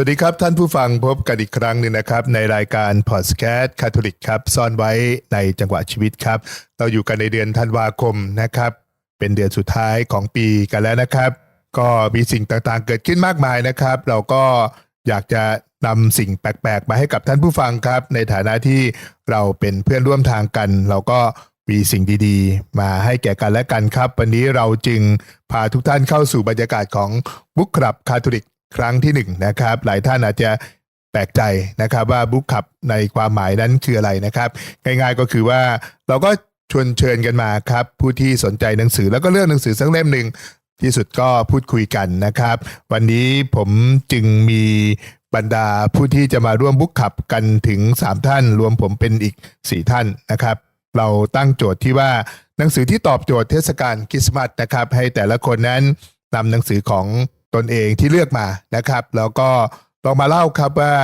วัสดีครับท่านผู้ฟังพบกันอีกครั้งหนึ่งนะครับ ในรายการพอดแคสต์คาทอลิกครับ ซ่อนไว้ในจังหวะชีวิตครับ เราอยู่กันในเดือนธันวาคมนะครับ เป็นเดือนสุดท้ายของปีกันแล้วนะครับ ก็มีสิ่งต่างๆเกิดขึ้นมากมายนะครับ เราก็อยากจะนำสิ่งแปลกๆ มาให้กับท่านผู้ฟังครับ ในฐานะที่เราเป็นเพื่อนร่วมทางกัน เราก็มีสิ่งดีๆ มาให้แก่กันและกันครับ วันนี้เราจึงพาทุกท่านเข้าสู่บรรยากาศของบุ๊คคลับคาทอลิก ครั้งที่หนึ่งนะครับ หลายท่านอาจจะแปลกใจนะครับว่าบุ๊คขับในความหมายนั้นคืออะไรนะครับ ง่ายๆก็คือว่าเราก็ชวนเชิญกันมาครับ ผู้ที่สนใจหนังสือแล้วก็เลือกหนังสือสักเล่มหนึ่งที่สุดก็พูดคุยกันนะครับ วันนี้ผมจึงมีบรรดาผู้ที่จะมาร่วมบุ๊คขับกันถึง 3 ท่าน รวมผมเป็นอีก 4 ท่านนะครับ เราตั้งโจทย์ที่ว่าหนังสือที่ตอบโจทย์เทศกาลคริสต์มาสนะครับ ให้แต่ละคนนั้นนำหนังสือของ ตนเองที่เลือกมานะครับ แล้วก็ลองมาเล่าครับว่า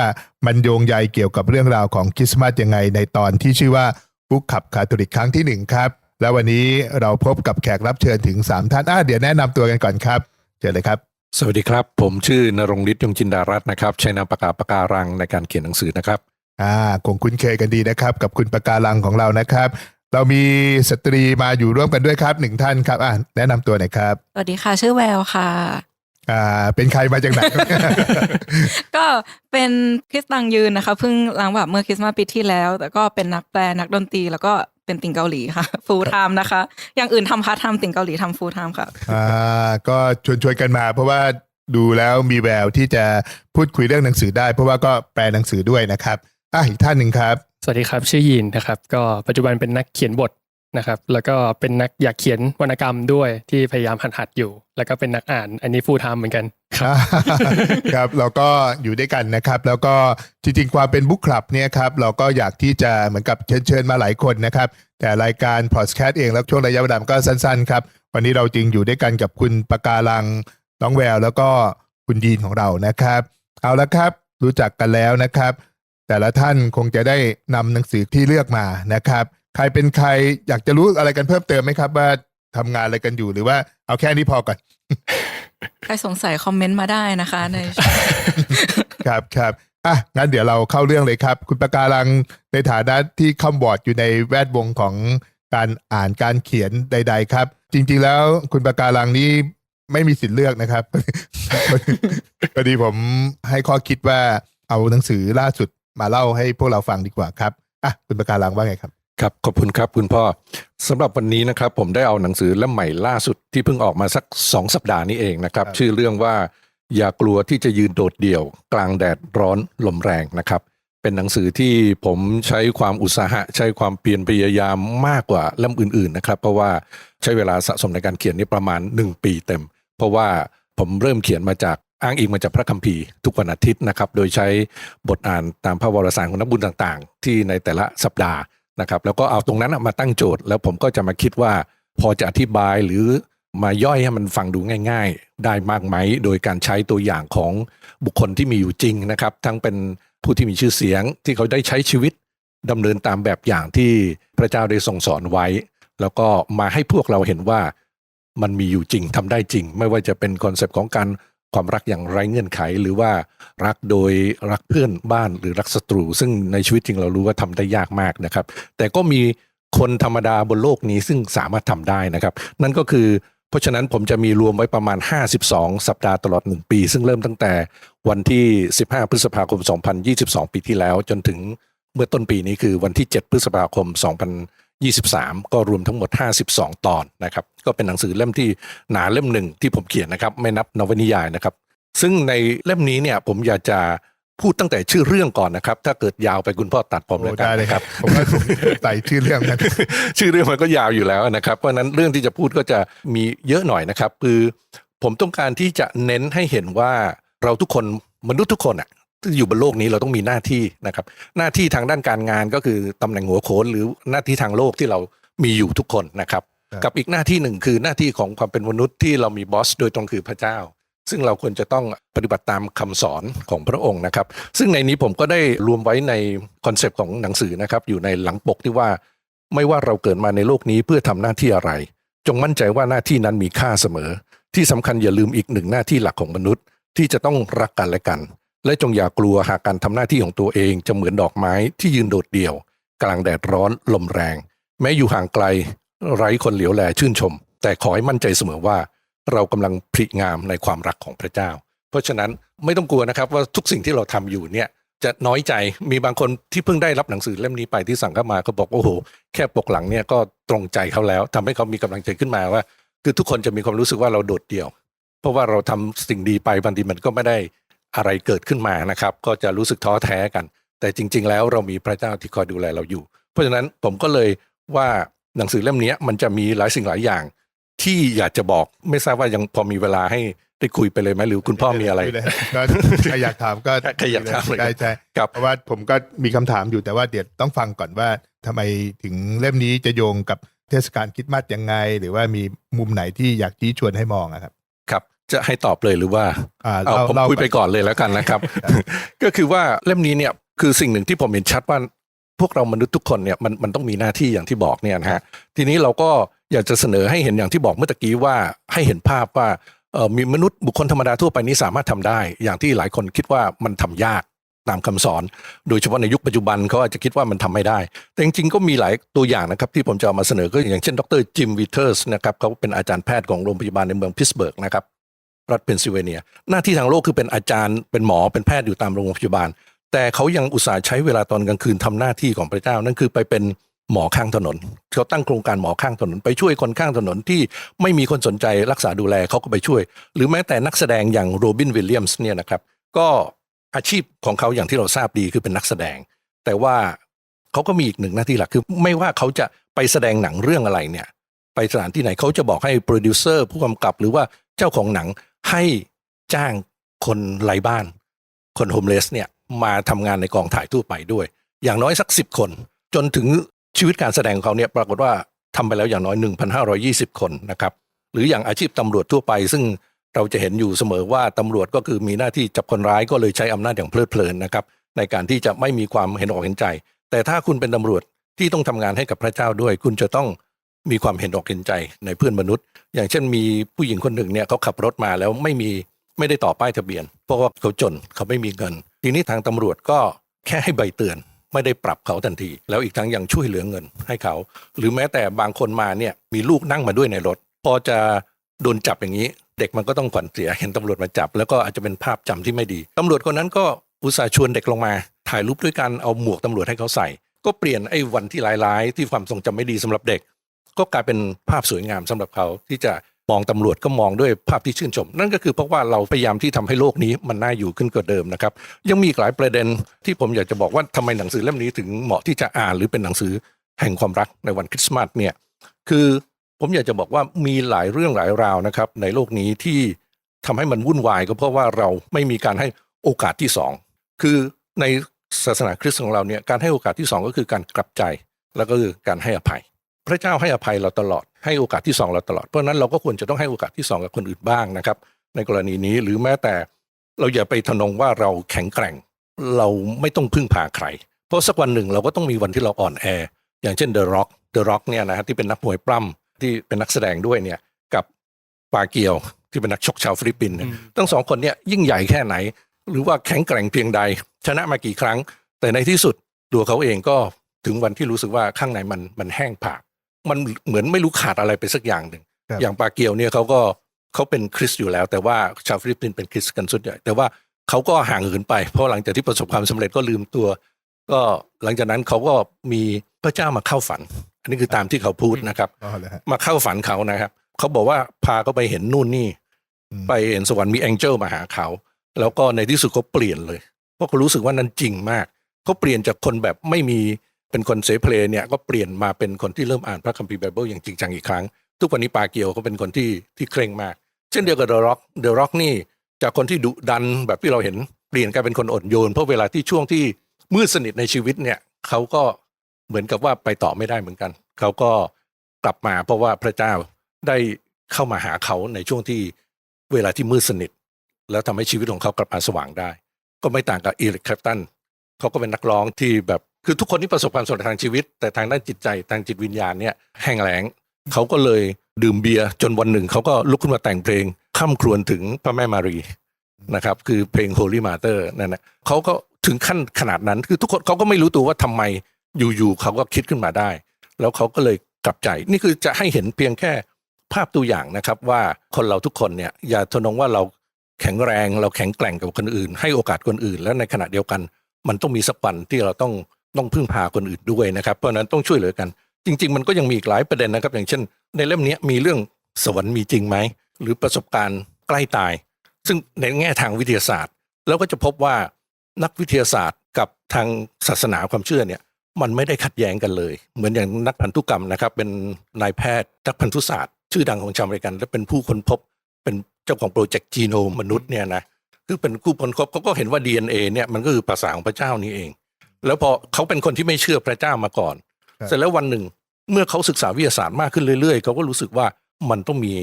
มันโยงใยเกี่ยวกับเรื่องราวของคริสต์มาสยังไงในตอนที่ชื่อว่าบุ๊คขับคาทอลิกครั้งที่หนึ่งครับ แล้ววันนี้เราพบกับแขกรับเชิญถึง 3 ท่านอะเดี๋ยวแนะนำตัวกันก่อนครับเชิญเลยครับ สวัสดีครับ ผมชื่อนรงฤทธิ์ยงจินดารัตน์นะครับใช้นามปากกาปากการังในการเขียนหนังสือนะครับอ่าคงคุ้นเคยกันดีนะครับ กับคุณปากการังของเรานะครับ เรามีสตรีมาอยู่ร่วมกันด้วยครับหนึ่งท่านครับอะแนะนำตัวหน่อยครับ สวัสดีค่ะ ชื่อแววค่ะ อ่าเป็นใครมาจากไหน ก็เป็นคริสตังยืนนะคะเพิ่งล้างแบบเมื่อคริสต์มาสปีที่แล้ว แต่ก็เป็นนักแปลนักดนตรีแล้วก็เป็นติ่งเกาหลีค่ะฟูลไทม์นะคะ อย่างอื่นทำพาร์ทไทม์ติ่งเกาหลีทำฟูลไทม์ค่ะอ่าก็ชวนชวนๆกันมา เพราะว่าดูแล้วมีแววที่จะพูดคุยเรื่องหนังสือได้ เพราะว่าก็แปลหนังสือด้วยนะครับอะอีกท่านหนึ่งครับ สวัสดีครับ ชื่อยีนนะครับ ก็ปัจจุบันเป็นนักเขียนบท นะครับแล้วก็เป็นนักอยากเขียนวรรณกรรมด้วยที่พยายามหัดหัดอยู่ แล้วก็เป็นนักอ่านอันนี้ฟูลไทม์เหมือนกันครับครับเราก็อยู่ด้วยกันนะครับ แล้วก็จริงๆความเป็นบุ๊คคลับเนี่ยครับเราก็อยากที่จะเหมือนกับเชิญเชิญมาหลายคนนะครับ แต่รายการพอดแคสต์เองแล้วช่วงระยะเวลาก็สั้นๆครับ วันนี้เราจึงอยู่ด้วยกันกับคุณปากการังน้องแวว แล้วก็คุณยีนของเรานะครับ เอาละครับรู้จักกันแล้วนะครับ แต่ละท่านคงจะได้นำหนังสือที่เลือกมานะครับ ใครเป็นใครอยากจะรู้อะไรกันเพิ่มเติมไหมครับ ว่าทำงานอะไรกันอยู่หรือว่าเอาแค่นี้พอก่อน ใครสงสัยคอมเมนต์มาได้นะคะใน ครับครับอะงั้นเดี๋ยวเราเข้าเรื่องเลยครับ คุณปากการังในฐานะที่คำบอร์ดอยู่ในแวดวงของการอ่านการเขียนใด ๆ ครับ จริง ๆ แล้วคุณปากการังนี้ไม่มีสิทธิ์เลือกนะครับพอดีผมให้ข้อคิดว่าเอาหนังสือล่าสุดมาเล่าให้พวกเราฟังดีกว่าครับอะคุณปากการังว่าไงครับ ครับขอบคุณครับคุณพ่อสำหรับวันนี้นะครับ ผมได้เอาหนังสือเล่มใหม่ล่าสุดที่เพิ่งออกมาสักสองสัปดาห์นี้เองนะครับครับ ชื่อเรื่องว่า อย่ากลัวที่จะยืนโดดเดี่ยว กลางแดดร้อนลมแรงนะครับ เป็นหนังสือที่ผมใช้ความอุตสาหะ ใช้ความเพียรพยายามมากกว่าเล่มอื่นๆนะครับ เพราะว่าใช้เวลาสะสมในการเขียนนี่ประมาณ 1 ปีเต็ม เพราะว่าผมเริ่มเขียนมาจากอ้างอิงมาจากพระคัมภีร์ทุกวันอาทิตย์นะครับ โดยใช้บทอ่านตามพระวรสารของนักบุญต่างๆ ที่ในแต่ละสัปดาห์ นะครับแล้วก็เอาตรงนั้นมาตั้งโจทย์ แล้วผมก็จะมาคิดว่าพอจะอธิบายหรือมาย่อยให้มันฟังดูง่าย ๆ ได้มากไหม โดยการใช้ตัวอย่างของบุคคลที่มีอยู่จริงนะครับ ทั้งเป็นผู้ที่มีชื่อเสียงที่เขาได้ใช้ชีวิตดำเนินตามแบบอย่างที่พระเจ้าได้ทรงสอนไว้ แล้วก็มาให้พวกเราเห็นว่ามันมีอยู่จริงทำได้จริง ไม่ว่าจะเป็นคอนเซปต์ของการ ความรักอย่างไร้เงื่อนไข หรือว่ารักโดยรักเพื่อนบ้านหรือรักศัตรู ซึ่งในชีวิตจริงเรารู้ว่าทำได้ยากมากนะครับ แต่ก็มีคนธรรมดาบนโลกนี้ซึ่งสามารถทำได้นะครับ นั่นก็คือ เพราะฉะนั้นผมจะมีรวมไว้ประมาณ 52 สัปดาห์ตลอด 1 ปี ซึ่งเริ่มตั้งแต่วันที่ 15 พฤษภาคม 2022 ปีที่แล้ว จนถึงเมื่อต้นปีนี้คือวันที่ 7 พฤษภาคม 2023 ก็รวมทั้งหมด 52 ตอนนะครับก็เป็นหนังสือเล่มที่หนาเล่มหนึ่งที่ผมเขียนนะครับไม่นับนวนิยายนะครับ ซึ่งในเล่มนี้เนี่ยผมอยากจะพูดตั้งแต่ชื่อเรื่องก่อนนะครับ ถ้าเกิดยาวไปคุณพ่อตัดผมโอ้แล้วกันได้เลยนะครับผมว่าผมใส่ชื่อเรื่องนั้นชื่อเรื่องมันก็ยาวอยู่แล้วนะครับ เพราะฉะนั้นเรื่องที่จะพูดก็จะมีเยอะหน่อยนะครับ คือผมต้องการที่จะเน้นให้เห็นว่าเราทุกคนมนุษย์ทุกคนอะที่ อยู่บนโลกนี้เราต้องมีหน้าที่นะครับ หน้าที่ทางด้านการงานก็คือตำแหน่งหัวโขนหรือหน้าที่ทางโลกที่เรามีอยู่ทุกคนนะครับ ครับ กับอีกหน้าที่หนึ่งคือหน้าที่ของความเป็นมนุษย์ที่เรามีบอสโดยตรงคือพระเจ้า ซึ่งเราควรจะต้องปฏิบัติตามคำสอนของพระองค์นะครับ ซึ่งในนี้ผมก็ได้รวมไว้ในคอนเซปต์ของหนังสือนะครับ อยู่ในหลังปกที่ว่า ไม่ว่าเราเกิดมาในโลกนี้เพื่อทำหน้าที่อะไร จงมั่นใจว่าหน้าที่นั้นมีค่าเสมอ ที่สำคัญอย่าลืมอีกหนึ่งหน้าที่หลักของมนุษย์ ที่จะต้องรักกันและกัน และจงอย่ากลัวหากการทำหน้าที่ของตัวเองจะเหมือนดอกไม้ที่ยืนโดดเดี่ยว กลางแดดร้อนลมแรง แม้อยู่ห่างไกล ไร้คนเหลียวแลชื่นชม แต่ขอให้มั่นใจเสมอว่า เรากำลังผลิงามในความรักของพระเจ้า เพราะฉะนั้นไม่ต้องกลัวนะครับว่าทุกสิ่งที่เราทำอยู่เนี่ยจะน้อยใจมีบางคนที่เพิ่งได้รับหนังสือเล่มนี้ไปที่สั่งเข้ามาเขาบอกโอ้โห แค่ปกหลังเนี่ยก็ตรงใจเขาแล้วทำให้เขามีกำลังใจขึ้นมาว่า คือทุกคนจะมีความรู้สึกว่าเราโดดเดี่ยว เพราะว่าเราทำสิ่งดีไปบางทีมันก็ไม่ได้ อะไรเกิดขึ้นมานะครับ ก็จะรู้สึกท้อแท้กัน แต่จริง ๆ แล้วเรามีพระเจ้าที่คอยดูแลเราอยู่ เพราะฉะนั้นผมก็เลยว่าหนังสือเล่มนี้มันจะมีหลายสิ่งหลายอย่าง ที่อยากจะบอกไม่ทราบว่ายังพอมีเวลาให้ได้คุยไปเลยไหมหรือคุณพ่อมีอะไรเลยก็ใครอยากถามก็ใครอยากถามเลยใช่ใช่ครับเพราะว่าผมก็มีคำถามอยู่แต่ว่าเดี๋ยวต้องฟังก่อนว่าทำไมถึงเล่มนี้จะโยงกับเทศกาลคริดมาสยังไง หรือว่ามีมุมไหนที่อยากชี้ชวนให้มองอะครับครับ จะให้ตอบเลยหรือว่าอ่าเอาเล่าผมเล่าคุยไปก่อนเลยแล้วกันนะครับ ก็คือว่าเล่มนี้เนี่ยคือสิ่งหนึ่งที่ผมเห็นชัดว่าพวกเรามนุษย์ทุกคนเนี่ยมันมันต้องมีหน้าที่อย่างที่บอกเนี่ยนะฮะทีนี้เราก็อยากจะเสนอให้เห็นอย่างที่บอกเมื่อตะกี้ว่าให้เห็นภาพว่าเอ่อมีมนุษย์บุคคลธรรมดาทั่วไปนี้สามารถทำได้ อย่างที่หลายคนคิดว่ามันทำยากตามคำสอน โดยเฉพาะในยุคปัจจุบันเขาอาจจะคิดว่ามันทำไม่ได้ แต่จริงๆก็มีหลายตัวอย่างนะครับที่ผมจะเอามาเสนอก็อย่างเช่น ดรจิมวิเทอร์สนะครับเขาเป็นอาจารย์แพทย์ของโรงพยาบาลในเมืองพิสเบิร์กนะครับ รัฐเพนซิลเวเนีย หน้าที่ทางโลกคือเป็นอาจารย์เป็นหมอเป็นแพทย์อยู่ตามโรงพยาบาล แต่เขายังอุตส่าห์ใช้เวลาตอนกลางคืนทำหน้าที่ของพระเจ้านั่นคือไปเป็นหมอข้างถนน เขาตั้งโครงการหมอข้างถนน ไปช่วยคนข้างถนนที่ไม่มีคนสนใจรักษาดูแลเขาก็ไปช่วย หรือแม้แต่นักแสดงอย่างโรบินวิลเลียมส์เนี่ยนะครับก็อาชีพของเขาอย่างที่เราทราบดีคือเป็นนักแสดง แต่ว่าเขาก็มีอีกหนึ่งหน้าที่หลักคือ ไม่ว่าเขาจะไปแสดงหนังเรื่องอะไรเนี่ย ไปสถานที่ไหนเขาจะบอกให้โปรดิวเซอร์ผู้กำกับหรือว่าเจ้าของหนัง ให้จ้างคนไร้บ้าน คนโฮมเลสเนี่ยมาทำงานในกองถ่ายทั่วไปด้วย อย่างน้อยสักสิบคน จนถึงชีวิตการแสดงของเขาเนี่ยปรากฏว่าทำไปแล้วอย่างน้อย 1,520 คนนะครับหรืออย่างอาชีพตำรวจทั่วไป ซึ่งเราจะเห็นอยู่เสมอว่าตำรวจก็คือมีหน้าที่จับคนร้ายก็เลยใช้อำนาจอย่างเพลิดเพลินนะครับในการที่จะไม่มีความเห็นอกเห็นใจ แต่ถ้าคุณเป็นตำรวจที่ต้องทำงานให้กับพระเจ้าด้วย คุณจะต้อง มีความเห็นอกเห็นใจในเพื่อนมนุษย์ อย่างเช่นมีผู้หญิงคนหนึ่งเนี่ยเขาขับรถมาแล้วไม่มีไม่ได้ต่อป้ายทะเบียน เพราะว่าเขาจนเขาไม่มีเงิน ทีนี้ทางตำรวจก็แค่ให้ใบเตือนไม่ได้ปรับเขาทันที แล้วอีกทั้งยังช่วยเหลือเงินให้เขา หรือแม้แต่บางคนมาเนี่ยมีลูกนั่งมาด้วยในรถ พอจะโดนจับอย่างนี้ เด็กมันก็ต้องขวัญเสียเห็นตำรวจมาจับ แล้วก็อาจจะเป็นภาพจำที่ไม่ดีตำรวจคนนั้นก็อุตส่าห์ชวนเด็กลงมา ถ่ายรูปด้วยกันเอาหมวกตำรวจให้เขาใส่ ก็เปลี่ยนไอ้วันที่ร้ายๆ ที่ความทรงจำไม่ดีสำหรับเด็ก ก็กลายเป็นภาพสวยงามสำหรับเขาที่จะมองตำรวจก็มองด้วยภาพที่ชื่นชม นั่นก็คือเพราะว่าเราพยายามที่ทำให้โลกนี้มันน่าอยู่ขึ้นกว่าเดิมนะครับ ยังมีหลายประเด็นที่ผมอยากจะบอกว่าทำไมหนังสือเล่มนี้ถึงเหมาะที่จะอ่านหรือเป็นหนังสือแห่งความรักในวันคริสต์มาสเนี่ยคือผมอยากจะบอกว่ามีหลายเรื่องหลายราวนะครับ ในโลกนี้ที่ทำให้มันวุ่นวายก็เพราะว่าเราไม่มีการให้โอกาสที่สองคือในศาสนาคริสต์ของเราเนี่ยการให้โอกาสที่สองก็คือการกลับใจแล้วก็คือการให้อภัย พระเจ้าให้อภัยเราตลอดให้โอกาสที่สองเราตลอด เพราะฉะนั้นเราก็ควรจะต้องให้โอกาสที่สองกับคนอื่นบ้างนะครับ ในกรณีนี้หรือแม้แต่เราอย่าไปทะนงว่าเราแข็งแกร่ง เราไม่ต้องพึ่งพาใคร เพราะสักวันหนึ่งเราก็ต้องมีวันที่เราอ่อนแอ อย่างเช่น The Rock The Rock เนี่ยนะฮะที่เป็นนักมวยปล้ำที่เป็นนักแสดงด้วยเนี่ยกับปาเกียวที่เป็นนักชกชาวฟิลิปปินส์เนี่ยอืมทั้งสองคนเนี่ยยิ่งใหญ่แค่ไหน หรือว่าแข็งแกร่งเพียงใด ชนะมากี่ครั้ง แต่ในที่สุดตัวเขาเองก็ถึงวันที่รู้สึกว่าข้างในมันมันแห้งผาก มันเหมือนไม่รู้ขาดอะไรไปสักอย่างหนึ่งครับ อย่างปาเกียวเนี่ยเขาก็เขาเป็นคริสต์อยู่แล้ว แต่ว่าชาวฟิลิปปินส์เป็นคริสต์กันส่วนใหญ่แต่ว่าเขาก็ห่างเหินไป เพราะหลังจากที่ประสบความสำเร็จก็ลืมตัว ก็หลังจากนั้นเขาก็มีพระเจ้ามาเข้าฝัน อันนี้คือตามที่เขาพูดนะครับ อ๋อเลยฮะ มาเข้าฝันเขานะครับ เขาบอกว่าพาเขาไปเห็นนู่นนี่ อืม ไปเห็นสวรรค์มีแองเจิลมาหาเขา แล้วก็ในที่สุดเขาเปลี่ยนเลย เพราะเขารู้สึกว่านั้นจริงมาก เขาเปลี่ยนจากคนแบบไม่มี เป็นคนเสเพลเนี่ยก็เปลี่ยนมาเป็นคนที่เริ่มอ่านพระคัมภีร์ไบเบิลอย่างจริงจังอีกครั้ง ทุกวันนี้ปาเกียวเขาเป็นคนที่ที่เคร่งมาก เช่นเดียวกับเดอะร็อกเดอะร็อกนี่จากคนที่ดุดันแบบที่เราเห็นเปลี่ยนกลายเป็นคนอ่อนโยน เพราะเวลาที่ช่วงที่มืดสนิทในชีวิตเนี่ยเขาก็เหมือนกับว่าไปต่อไม่ได้เหมือนกัน เขาก็กลับมาเพราะว่าพระเจ้าได้เข้ามาหาเขาในช่วงที่เวลาที่มืดสนิท แล้วทำให้ชีวิตของเขากลับมาสว่างได้ ก็ไม่ต่างกับอีริคแคปตันเขาก็เป็นนักร้องที่แบบ คือทุกคนที่ประสบความสำเร็จทางชีวิต แต่ทางด้านจิตใจทางจิตวิญญาณเนี่ยแห้งแล้งเขาก็เลยดื่มเบียร์จนวันหนึ่งเขาก็ลุกขึ้นมาแต่งเพลงข้ามครวญถึงพระแม่มารีนะครับคือเพลง Holy Mother นั่นนะเขาก็ถึงขั้นขนาดนั้นคือทุกคนเขาก็ไม่รู้ตัวว่าทำไมอยู่ๆเขาก็คิดขึ้นมาได้ แล้วเขาก็เลยกลับใจ นี่คือจะให้เห็นเพียงแค่ภาพตัวอย่างนะครับว่าคนเราทุกคนเนี่ยอย่าทนงว่าเราแข็งแรงเราแข็งแกร่งกับคนอื่น ให้โอกาสคนอื่น แล้วในขณะเดียวกัน มันต้องมีสักวันที่เราต้อง ต้องพึ่งพาคนอื่นด้วยนะครับเพราะนั้นต้องช่วยเหลือกัน จริง ๆ มันก็ยังมีอีกหลายประเด็นนะครับ อย่างเช่น ในเล่มนี้มีเรื่องสวรรค์มีจริงไหมหรือประสบการณ์ใกล้ตาย ซึ่งในแง่ทางวิทยาศาสตร์เราก็จะพบว่านักวิทยาศาสตร์กับทางศาสนาความเชื่อเนี่ยมันไม่ได้ขัดแย้งกันเลย เหมือนอย่างนักพันธุกรรมนะครับ เป็นนายแพทย์นักพันธุศาสตร์ ชื่อดังของชาวอเมริกัน และเป็นผู้ค้นพบเป็นเจ้าของโปรเจกต์จีโนมมนุษย์เนี่ยนะคือเป็นผู้ค้นพบเขาก็เห็นว่า DNA เนี่ยมันก็คือภาษาของพระเจ้านี่เอง แล้วพอเขาเป็นคนที่ไม่เชื่อพระเจ้ามาก่อนครับเสร็จแล้ววันหนึ่งเมื่อเขาศึกษาวิทยาศาสตร์มากขึ้นเรื่อยๆเขาก็รู้สึกว่ามันต้องมี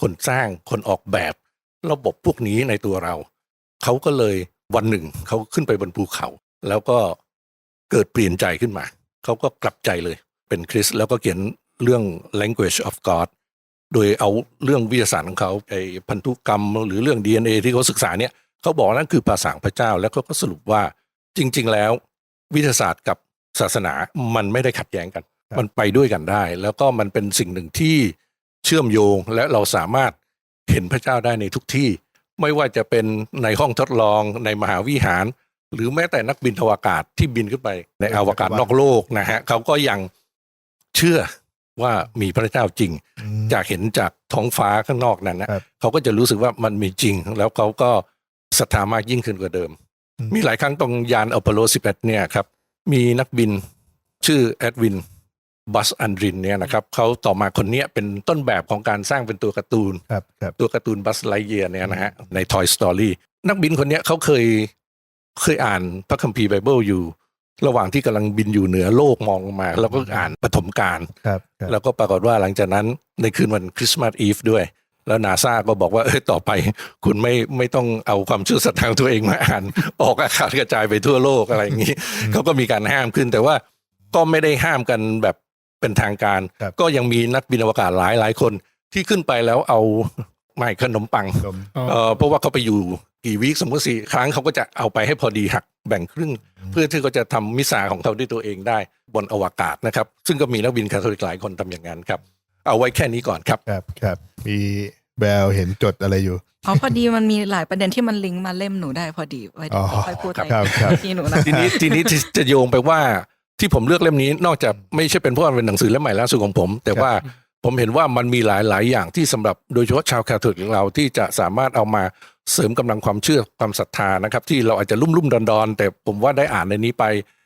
คนสร้างคนออกแบบ ระบบพวกนี้ในตัวเรา เขาก็เลยวันหนึ่งเขาขึ้นไปบนภูเขา แล้วก็เกิดเปลี่ยนใจขึ้นมา เขาก็กลับใจเลยเป็นคริสต์แล้วก็เขียนเรื่อง language of God โดยเอาเรื่องวิทยาศาสตร์ของเขาไอ้พันธุกรรมหรือเรื่อง DNA ที่เขาศึกษาเนี่ยเขาบอกว่านั่นคือภาษาของพระเจ้าแล้วเขาก็สรุปว่าจริง ๆ แล้ว วิทยาศาสตร์กับศาสนามันไม่ได้ขัดแย้งกันครับมันไปด้วยกันได้ แล้วก็มันเป็นสิ่งหนึ่งที่เชื่อมโยงและเราสามารถเห็นพระเจ้าได้ในทุกที่ ไม่ว่าจะเป็นในห้องทดลองในมหาวิหาร หรือแม้แต่นักบินอวกาศที่บินขึ้นไปในอวกาศนอกโลกนะฮะเขาก็ยังเชื่อว่ามีพระเจ้าจริงอืมจากเห็นจากท้องฟ้าข้างนอกนั้นนะครับเขาก็จะรู้สึกว่ามันมีจริง แล้วเขาก็ศรัทธามากยิ่งขึ้นกว่าเดิมอื มมีหลายครั้งตรงยานอพอลโล 11 เนี่ยครับ มีนักบินชื่อแอดวินบัสอันดรินเนี่ยนะครับเขาต่อมาคนเนี้ยเป็นต้นแบบของการสร้างเป็นตัวการ์ตูนครับครับตัวการ์ตูนบัสไลเยียเนี่ยนะฮะใน Toy Story นักบินคนเนี้ยเขาเคยเคยอ่านพระคัมภีร์ไบเบิลอยู่ ระหว่างที่กำลังบินอยู่เหนือโลกมองลงมา แล้วก็อ่านปฐมกาลครับครับแล้วก็ปรากฏว่าหลังจากนั้นในคืนวันคริสต์มาสอีฟด้วย แล้วนาซาก็บอกว่าเออต่อไป คุณไม่ไม่ต้องเอาความเชื่อศรัทธาของตัวเองมาอ่าน ออกอากาศกระจายไปทั่วโลกอะไรอย่างนี้เขาก็มีการห้ามขึ้น แต่ว่าก็ไม่ได้ห้ามกันแบบเป็นทางการครับก็ยังมีนักบินอวกาศหลายหลายคนที่ขึ้นไปแล้วเอาไม่ขนมปังลมเอ่อเพราะว่าเขาไปอยู่กี่วีคสมมติสี่ครั้งเขาก็จะเอาไปให้พอดีหักแบ่งครึ่ง เพื่อที่เขาจะทำมิสซาของเขาด้วยตัวเองได้บนอวกาศนะครับ ซึ่งก็มีนักบินคาทอลิกหลายคนทำอย่างนั้นครับ เอาไว้แค่นี้ก่อนครับ ครับครับมี แววเห็นจดอะไรอยู่อ๋อพอดีมันมีหลายประเด็นที่มันลิงก์มาเล่มหนูได้พอดีไว้เดี๋ยวอ๋อค่อยพูดครับในครับครับที่หนูนะทีนี้ทีนี้ที่จะโยงไปว่าที่ผมเลือกเล่มนี้นอกจากไม่ใช่เป็นเพราะมันเป็นหนังสือเล่มใหม่ล่าสุดของผม แต่ว่าผมเห็นว่ามันมีหลายหลายอย่างที่สำหรับโดยเฉพาะชาวคาทอลิกของเราที่จะสามารถเอามาเสริมกำลังความเชื่อความศรัทธานะครับ ที่เราอาจจะลุ่มลุ่มดอนดอนๆแต่ผมว่าได้อ่านในนี้ไป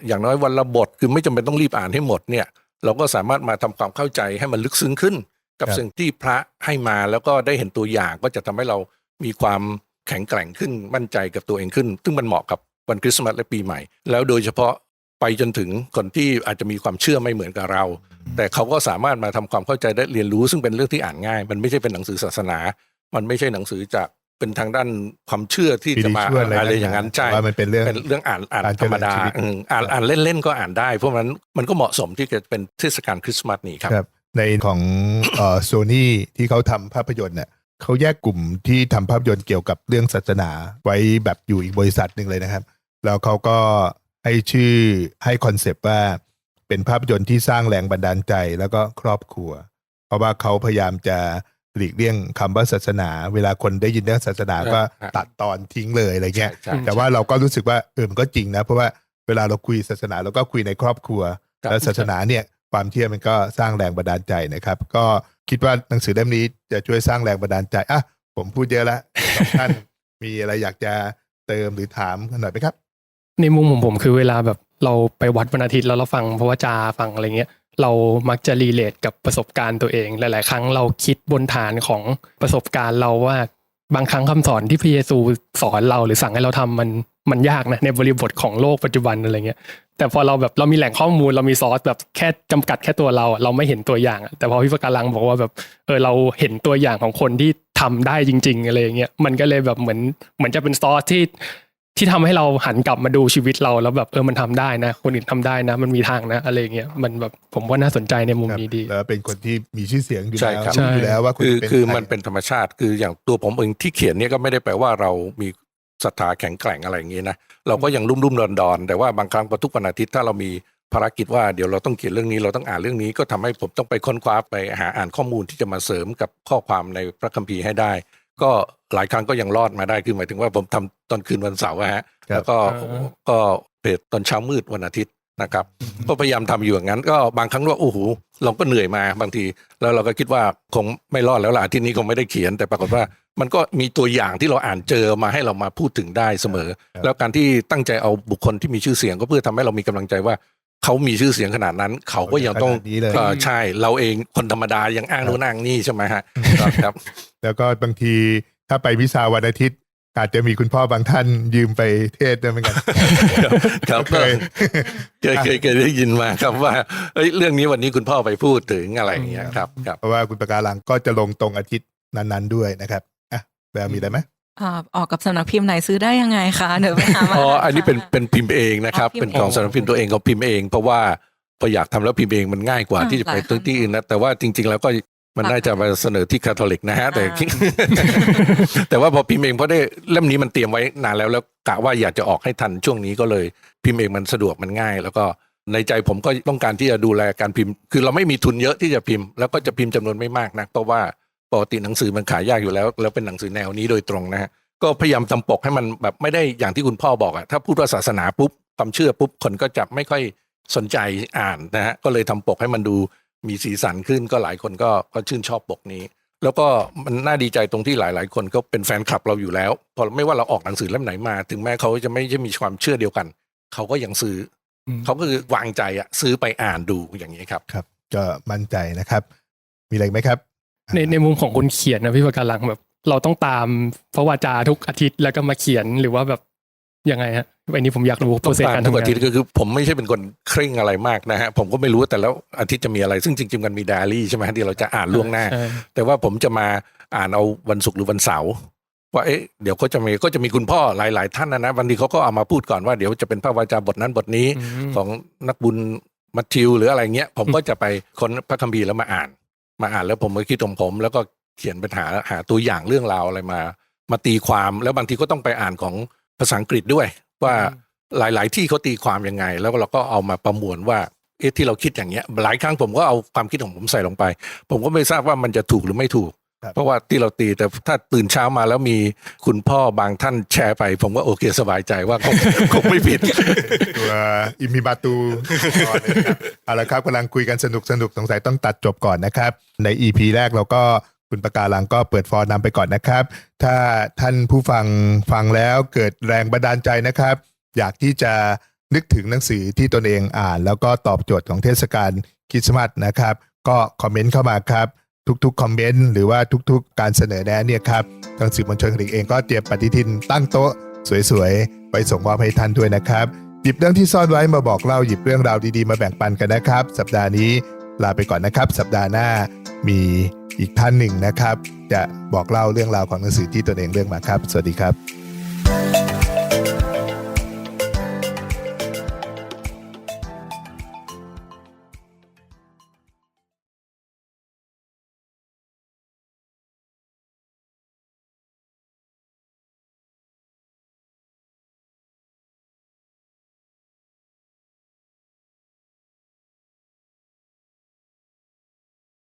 อย่างน้อยวันละบทคือไม่จำเป็นต้องรีบอ่านให้หมดเนี่ย เราก็สามารถมาทำความเข้าใจให้มันลึกซึ้งขึ้น กับครับสิ่งที่พระให้มาแล้วก็ได้เห็นตัวอย่างก็จะทำให้เรามีความแข็งแกร่งขึ้นมั่นใจกับตัวเองขึ้น ซึ่งมันเหมาะกับวันคริสต์มาสและปีใหม่ แล้วโดยเฉพาะไปจนถึงคนที่อาจจะมีความเชื่อไม่เหมือนกับเรา แต่เขาก็สามารถมาทำความเข้าใจได้เรียนรู้ ซึ่งเป็นเรื่องที่อ่านง่าย มันไม่ใช่เป็นหนังสือศาสนา มันไม่ใช่หนังสือจากเป็นทางด้านความเชื่อที่จะมา spiritual อะไรอย่างนั้นใช่ว่ามันเป็นเรื่องเป็นเรื่องอ่านอ่านการเจธริรญรมดาชีวิตอืมอ่านอ่านเล่นๆก็อ่านได้ เพราะมันมันก็เหมาะสมที่จะเป็นเทศกาลคริสต์มาสนี้ครับครับ ในของเอ่อโซนี่ที่เขาทำภาพยนตร์เนี่ยเขาแยกกลุ่มที่ทำภาพยนตร์เกี่ยวกับเรื่องศาสนาไว้แบบอยู่อีกบริษัทหนึ่งเลยนะครับ แล้วเขาก็ให้ชื่อให้คอนเซปต์ว่าเป็นภาพยนตร์ที่สร้างแรงบันดาลใจแล้วก็ครอบครัว เพราะว่าเขาพยายามจะหลีกเลี่ยงคำว่าศาสนา เวลาคนได้ยินเรื่องศาสนาก็อ่าตัดตอนทิ้งเลยอะไรเงี้ยใช่แต่ว่าเราก็รู้สึกว่าเออมันก็จริงนะ เพราะว่าเวลาเราคุยศาสนาเราก็คุยในครอบครัวครับแล้วศาสนาเนี่ย ความเชื่อมันก็สร้างแรงบันดาลใจนะครับ ก็คิดว่าหนังสือเล่มนี้จะช่วยสร้างแรงบันดาลใจอะผมพูดเยอะแล้วท่านมีอะไรอยากจะเติมหรือถามกันหน่อยไหมครับ ในมุมของผมคือเวลาแบบเราไปวัดวันอาทิตย์แล้วเราฟังพระวจาฟังอะไรเงี้ยเรามักจะรีเลทกับประสบการณ์ตัวเอง หลาย ๆ ครั้งเราคิดบนฐานของประสบการณ์เราว่าบางครั้งคำสอนที่พระเยซูสอนเราหรือสั่งให้เราทำมันมันยากนะในบริบทของโลกปัจจุบันอะไรเงี้ย แต่พอเราแบบเรามีแหล่งข้อมูลเรามีซอสแบบแค่จำกัดแค่ตัวเราอะเราไม่เห็นตัวอย่างอะแต่พอพี่ปะการังบอกว่าแบบเออเราเห็นตัวอย่างของคนที่ทำได้จริง ๆอะไรอย่างเงี้ยมันก็เลยแบบเหมือนเหมือนจะเป็นซอสที่ที่ทำให้เราหันกลับมาดูชีวิตเราแล้วแบบเออมันทำได้นะ คนอื่นทำได้นะ มันมีทางนะอะไรอย่างเงี้ยมันแบบผมว่าน่าสนใจในมุมครับนี้ดีแล้วเป็นคนที่มีชื่อเสียงอยู่ใช่แล้วครับรู้อยู่แล้วว่าคุณคือเป็นคือใรมันเป็นธรรมชาติคืออย่างตัวผมเองที่เขียนเนี่ยก็ไม่ได้แปลว่าเรามี ศรัทธาแข็งแกร่งอะไรอย่างงี้นะเราก็ยังรุ่มรุ่มดอนดอนๆแต่ว่าบางครั้งพอทุกวันอาทิตย์ถ้าเรามีภารกิจว่าเดี๋ยวเราต้องเขียนเรื่องนี้เราต้องอ่านเรื่องนี้ก็ทำให้ผมต้องไปค้นคว้าไปหาอ่านข้อมูลที่จะมาเสริมกับข้อความในพระคัมภีร์ให้ได้ ก็หลายครั้งก็ยังรอดมาได้คือหมายถึงว่าผมทำตอนคืนวันเสาร์อะฮะครับแล้วก็อ่าก็เพจตอนเช้ามืดวันอาทิตย์นะครับก็พยายามทำอยู่อย่างนั้น ก็บางครั้งว่าโอ้โหเราก็เหนื่อยมาบางที แล้วเราก็คิดว่าคงไม่รอดแล้วล่ะอาที่นี้คงไม่ได้เขียนแต่ปรากฏว่า มันก็มีตัวอย่างที่เราอ่านเจอมาให้เรามาพูดถึงได้เสมอครับแล้วการที่ตั้งใจเอาบุคคลที่มีชื่อเสียงก็เพื่อทำให้เรามีกำลังใจว่าเขามีชื่อเสียงขนาดนั้น เขาก็ยังต้องขนาดนี้เลยเอ่อใช่เราเองคนธรรมดายังอ้างโน่นอ้างนี่ใช่ไหมฮะครับ แล้วก็บางทีถ้าไปวิสาวันอาทิตย์อาจจะมีคุณพ่อบางท่านยืมไปเทศด้วยเหมือนกันครับเคยเคยเคยเคยได้ยินมาครับว่าเอ้ยเรื่องนี้วันนี้คุณพ่อไปพูดถึงอะไรอย่างเงี้ยครับครับเพราะว่าคุณปากการังก็จะลงตรงอาทิตย์นั้น ๆ ด้วยนะครับอะ แล้วมีอะไรไหมอ่าออกกับสำนักพิมพ์ไหนซื้อได้ยังไงคะเดี๋ยวไปหามาอ๋ออันนี้เป็นเป็นพิมพ์เองนะครับอ๋อพิมพ์เป็นของสำนักพิมพ์ตัวเองเขาพิมพ์เอง เพราะว่าพออยากทำแล้วพิมพ์เองมันง่ายกว่าอ่าที่จะไปหลายครั้งตื้ที่อื่นนะแต่ว่าจริง ๆ แล้วก็มันหลายน่าจะมาเสนอที่คาทอลิกนะฮะแต่อ่าแต่ว่าพอพิมพ์เองเพราะได้เล่มนี้มันเตรียมไว้นานแล้วแล้วกะว่าอยากจะออกให้ทันช่วงนี้ก็เลย พิมพ์เองมันสะดวกมันง่าย แล้วก็ในใจผมก็ต้องการที่จะดูแลการพิมพ์ คือเราไม่มีทุนเยอะที่จะพิมพ์ แล้วก็จะพิมพ์จำนวนไม่มากนะเพราะว่า ปกติหนังสือมันขายยากอยู่แล้ว แล้วเป็นหนังสือแนวนี้โดยตรงนะฮะก็พยายามทำปกให้มันแบบไม่ได้อย่างที่คุณพ่อบอกอะถ้าพูดว่าศาสนาปุ๊บความเชื่อปุ๊บคนก็จะไม่ค่อยสนใจอ่านนะฮะก็เลยทำปกให้มันดูมีสีสันขึ้นก็หลายคนก็ก็ชื่นชอบปกนี้ แล้วก็มันน่าดีใจตรงที่หลาย ๆ คนก็เป็นแฟนคลับเราอยู่แล้ว พอไม่ว่าเราออกหนังสือเล่มไหนมา ถึงแม้เขาจะไม่ใช่มีความเชื่อเดียวกัน เขาก็ยังซื้ออมเขาก็คือวางใจอะซื้อไปอ่านดูอย่างนี้ครับครับ ก็มั่นใจนะครับ มีอะไรอีกไหมครับ ในในมุมของคนเขียนนะพี่ปะการังแบบ เราต้องตามพระวาจาทุกอาทิตย์แล้วก็มาเขียนหรือว่าแบบยังไงฮะอันนี้ผมอยากรู้โปรเซสตามการทุกทำงาอาทิตย์ก็คือผมไม่ใช่เป็นคนเคร่งอะไรมากนะฮะผมก็ไม่รู้แต่แล้วอาทิตย์จะมีอะไรซึ่งจริงๆมันมีไดอารี่ใช่ไหมที่เราจะอ่านล่วงหน้า แต่ว่าผมจะมาอ่านเอาวันศุกร์หรือวันเสาร์ว่าเอ๊ะเดี๋ยวเขาจะมีก็จะมีคุณพ่อหลาย ๆ ท่านนะนะบางทีเขาก็เอามาพูดก่อนว่าเดี๋ยวจะเป็นพระวาจาบทนั้นบทนี้ของนักบุญมัทธิวหรืออะไรเงี้ย ผมก็จะไปค้นพระคัมภีร์แล้วมาอ่าน มาอ่านแล้วผมก็คิดของผม แล้วก็เขียนปัญหาหาตัวอย่างเรื่องราวอะไรมา มาตีความแล้วบางทีก็ต้องไปอ่านของภาษาอังกฤษด้วย ว่าหลาย ๆ ที่เขาตีความยังไง แล้วเราก็เอามาประมวลว่าเอ๊ะที่เราคิดอย่างเงี้ยหลายครั้งผมก็เอาความคิดของผมใส่ลงไป ผมก็ไม่ทราบว่ามันจะถูกหรือไม่ถูก เพราะว่าที่เราตีแต่ถ้าตื่นเช้ามาแล้วมีคุณพ่อบางท่านแชร์ไป ผมก็โอเคสบายใจว่าคงคงไม่ผิดตัวอิมิบาตูก่อนเลยครับเอาละครับกำลังคุยกันสนุกสนุกสงสัยต้องตัดจบก่อนนะครับ ใน EP แรกเราก็คุณปากการังก็เปิดฟอร์นำไปก่อนนะครับ ถ้าท่านผู้ฟังฟังแล้วเกิดแรงบันดาลใจนะครับ อยากที่จะนึกถึงหนังสือที่ตนเองอ่าน แล้วก็ตอบโจทย์ของเทศกาลคริสต์มาสนะครับ ก็คอมเมนต์เข้ามาครับ ทุกๆ คอมเมนต์ หรือว่าทุกๆ การเสนอแนะเนี่ยครับทางสื่อมวลชนคลิกเองก็เตรียมปฏิทินตั้งโต๊ะสวยๆ ไปส่งมอบให้ท่านด้วยนะครับ หยิบเรื่องที่ซ่อนไว้มาบอกเล่าหยิบเรื่องราวดีๆ มาแบ่งปันกันนะครับ สัปดาห์นี้ลาไปก่อนนะครับ สัปดาห์หน้ามีอีกท่านหนึ่งนะครับ จะบอกเล่าเรื่องราวของหนังสือที่ตนเองเลือกมาครับ สวัสดีครับ